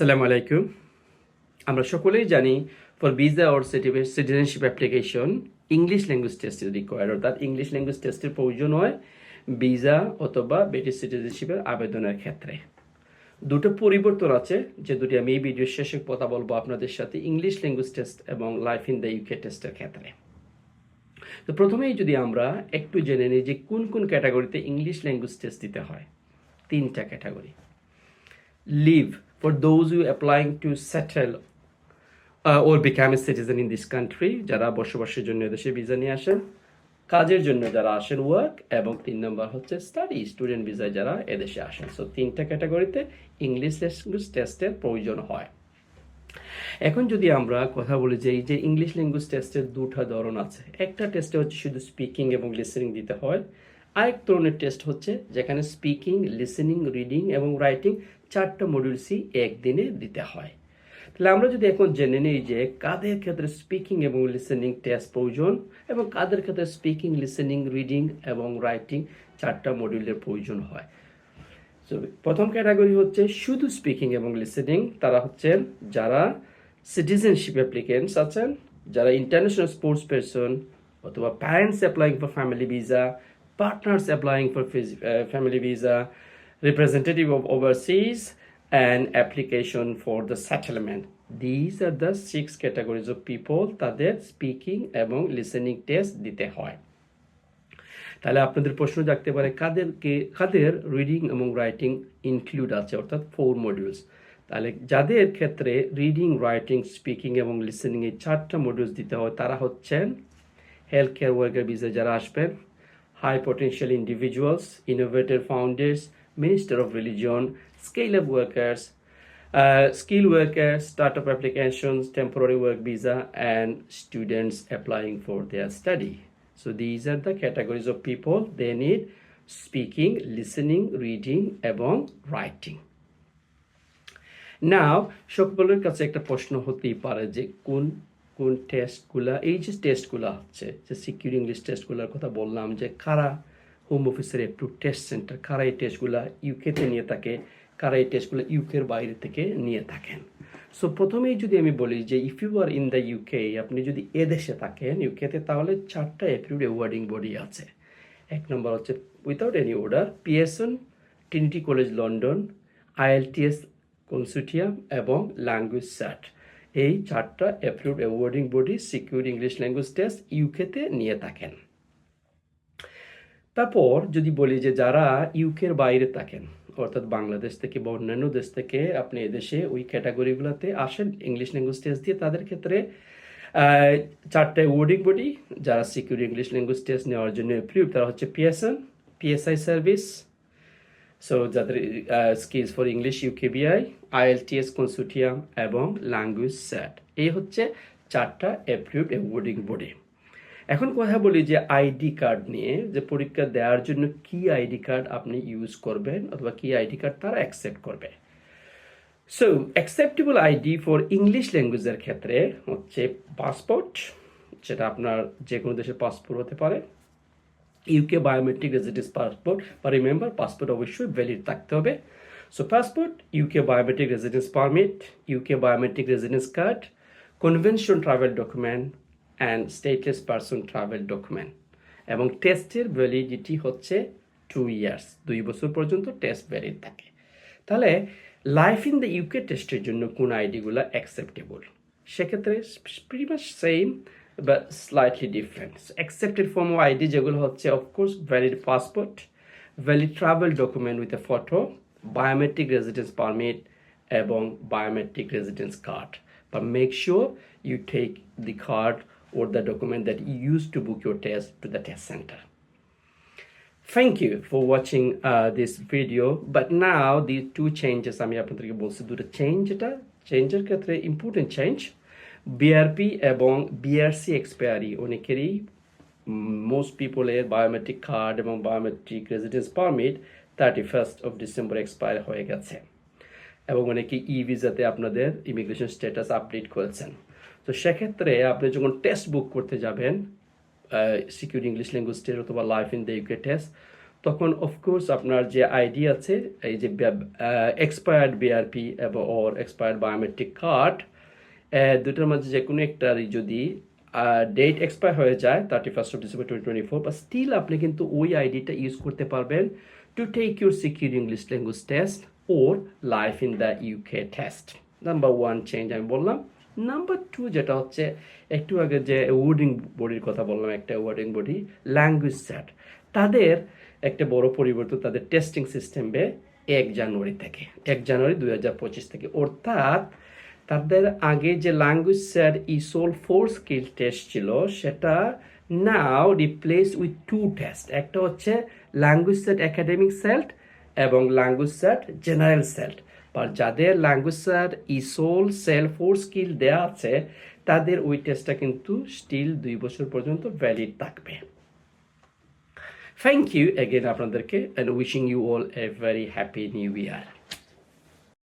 আসসালামু আলাইকুম। আমরা সকলেই জানি for visa or citizenship application English language test is required অর্থাৎ ইংলিশ ল্যাঙ্গুয়েজ টেস্টের প্রয়োজন হয় ভিসা অথবা ব্রিটিশ সিটিজেনশিপের আবেদনের ক্ষেত্রে। দুটো পরিবর্তন আছে, যে দুটি আমি এই ভিডিওর শেষে কথা বলব আপনাদের সাথে ইংলিশ ল্যাঙ্গুয়েজ টেস্ট এবং লাইফ ইন দ্য ইউকে টেস্টের ক্ষেত্রে। তো প্রথমেই যদি আমরা একটু জেনে নিই যে কোন কোন ক্যাটাগরিতে ইংলিশ ল্যাঙ্গুয়েজ টেস্ট দিতে হয়। তিনটা category leave for those who applying to settle uh, or become a citizen in this country যারা বসবাসের জন্য দেশে ভিসা নিয়ে আসেন কাজের জন্য যারা আসেন ওয়ার্ক এবং তিন নম্বর হচ্ছে স্টাডি স্টুডেন্ট ভিসায় যারা এদেশে আসেন। সো তিনটা ক্যাটাগরিতে ইংলিশ ল্যাঙ্গুয়েজ টেস্টের প্রয়োজন হয়। এখন যদি আমরা কথা বলি যে এই যে ইংলিশ ল্যাঙ্গুয়েজ টেস্টের দুটা ধরন আছে একটা টেস্টে হচ্ছে শুধু স্পিকিং এবং লিসেনিং দিতে হয় আরেক ধরনের টেস্ট হচ্ছে যেখানে স্পিকিং লিসেনিং রিডিং এবং রাইটিং চারটা মডিউলসই একদিনে দিতে হয়। তাহলে আমরা যদি এখন জেনে নিই যে কাদের ক্ষেত্রে স্পিকিং এবং লিসেনিং টেস্ট প্রয়োজন এবং কাদের ক্ষেত্রে স্পিকিং লিসেনিং রিডিং এবং রাইটিং চারটা মডিউলের প্রয়োজন হয়। So, প্রথম ক্যাটাগরি হচ্ছে শুধু স্পিকিং এবং লিসেনিং তারা হচ্ছেন যারা সিটিজেনশিপ অ্যাপ্লিকেন্টস আছেন যারা ইন্টারন্যাশনাল স্পোর্টস পারসন অথবা parents applying for family visa partners applying for family visa representative of overseas and application for the settlement these are the six categories of people তাদের speaking এবং listening test দিতে হয়। তাহলে আপনাদের প্রশ্ন জাগতে পারে, কাদেরকে, কাদের রিডিং এবং রাইটিং ইনক্লুড আছে, অর্থাৎ ফোর মডিউলস তাহলে যাদের ক্ষেত্রে রিডিং রাইটিং স্পিকিং এবং লিসেনিং এই চারটা মডিউলস দিতে হয়, তারা হচ্ছেন হেলথ কেয়ার ওয়ার্কার ভিসা যারা আসবেন high potential individuals innovator founders minister of religion scale up workers uh, skill workers, startup applications, temporary work visa, and students applying for their study. So these are the categories of people they need speaking, listening, reading, এবং writing. Now সকলের কাছে একটা প্রশ্ন হতেই পারে যে কোন কোন টেস্টগুলা এই যে টেস্টগুলা হচ্ছে, যে সিকিউর ইংলিশ টেস্টগুলোর কথা বললাম, যে কারা হোম অফিসের একটু টেস্ট সেন্টার কারা এই টেস্টগুলা ইউকেতে নিয়ে থাকে, কারা এই টেস্টগুলো ইউকের বাইরে থেকে নিয়ে থাকেন। সো প্রথমেই যদি আমি বলি যে if you are in the UK আপনি যদি এদেশে থাকেন ইউকেতে তাহলে চারটা অ্যাপ্রুভড অ্যাওয়ার্ডিং বডি আছে। এক নম্বর হচ্ছে without any order PSN Trinity College London IELTS consortium এবং ল্যাঙ্গুয়েজ স্যাট এই চারটা approved awarding body secure English language test ইউকেতে নিয়ে থাকেন। তারপর যদি বলি যে যারা ইউকের বাইরে থাকেন, অর্থাৎ বাংলাদেশ থেকে বা অন্যান্য দেশ থেকে আপনি এদেশে ওই ক্যাটাগরিগুলোতে আসেন ইংলিশ ল্যাঙ্গুয়েজ টেস্ট দিয়ে, তাদের ক্ষেত্রে চারটে ওয়ার্ডিং বডি যারা সিকিউর ইংলিশ ল্যাঙ্গুয়েজ টেস্ট নেওয়ার জন্য অ্যাপ্রুভ তারা হচ্ছে পিএসএন পিএসআই সার্ভিস সো যাদের skills for English UKVI IELTS consortium এবং ল্যাঙ্গুয়েজ স্যাট এই হচ্ছে চারটা অ্যাপ্রুভড অ্যাওয়ার্ডিং বডি এখন কথা বলি যে আইডি কার্ড নিয়ে, যে পরীক্ষা দেওয়ার জন্য কি আইডি কার্ড আপনি ইউজ করবেন অথবা কি আইডি কার্ড তারা অ্যাকসেপ্ট করবে। So acceptable ID for English ল্যাঙ্গুয়েজের ক্ষেত্রে হচ্ছে পাসপোর্ট সেটা আপনার যে কোনো দেশের পাসপোর্ট হতে পারে ইউকে বায়োমেট্রিক রেজিডেন্স পাসপোর্ট বা রিমেম্বার পাসপোর্ট অবশ্যই ভ্যালিড থাকতে হবে। So passport UK biometric residence permit UK biometric residence card convention travel document and stateless person travel document এবং টেস্টের ভ্যালিডিটি হচ্ছে টু ইয়ার্স দুই বছর পর্যন্ত টেস্ট ভ্যালিড থাকে। তাহলে লাইফ ইন দ্য ইউকে টেস্টের জন্য কোন আইডিগুলো অ্যাকসেপ্টেবল সেক্ষেত্রে সেম বা slightly different accepted form of ID যেগুলো হচ্ছে of course valid passport valid travel document with a photo biometric residence permit এবং biometric residence card but make sure you take the card or the document that you used to book your test to the test center. Thank you for watching uh, this video. But now the two changes আমি আপনাদেরকে বলছি দুটো change এটা চেঞ্জের ক্ষেত্রে important change BRP এবং BRC expiry অনেকেরই most পিপলের বায়োমেট্রিক কার্ড এবং biometric residence permit thirty first of December expire হয়ে গেছে। এবং অনেকে ই ভিসাতে আপনাদের ইমিগ্রেশন স্ট্যাটাস আপডেট করেছেন। তো সেক্ষেত্রে আপনি যখন টেস্ট বুক করতে যাবেন সিকিউর ইংলিশ ল্যাঙ্গুয়েজ টেস্ট অথবা life in the UK test তখন অফকোর্স আপনার যে আইডি আছে, এই যে এক্সপায়ার্ড বিআরপি এবং ওর এক্সপায়ার্ড বায়োমেট্রিক কার্ড দুটোর মাঝে যে কোনো একটারই যদি ডেট এক্সপায়ার হয়ে যায় thirty first of December twenty twenty four বা স্টিল আপনি কিন্তু ওই আইডিটা ইউজ করতে পারবেন to take your secure English language test or life in the UK test number one change আমি বললাম। নাম্বার টু যেটা হচ্ছে, একটু আগে যে ওয়ার্ডিং বডির কথা বললাম, একটা ওয়ার্ডিং বডি ল্যাঙ্গুয়েজ সেট তাদের একটা বড় পরিবর্তন তাদের টেস্টিং সিস্টেমে এক জানুয়ারি থেকে, এক জানুয়ারি দুই হাজার পঁচিশ থেকে। অর্থাৎ তাদের আগে যে language cert ESOL four skill test ছিল, সেটা now replace with two test একটা হচ্ছে ল্যাঙ্গুয়েজ সেট একাডেমিক সেল্ট এবং ল্যাঙ্গুয়েজ সেট জেনারেল সেল্ট আর যাদের language cert ESOL SELT four skill দেওয়া আছে, তাদের ওই টেস্টটা কিন্তু স্টিল দুই বছর পর্যন্ত ভ্যালিড থাকবে। থ্যাংক ইউ এগেন আপনাদেরকে and wishing you all a very happy new year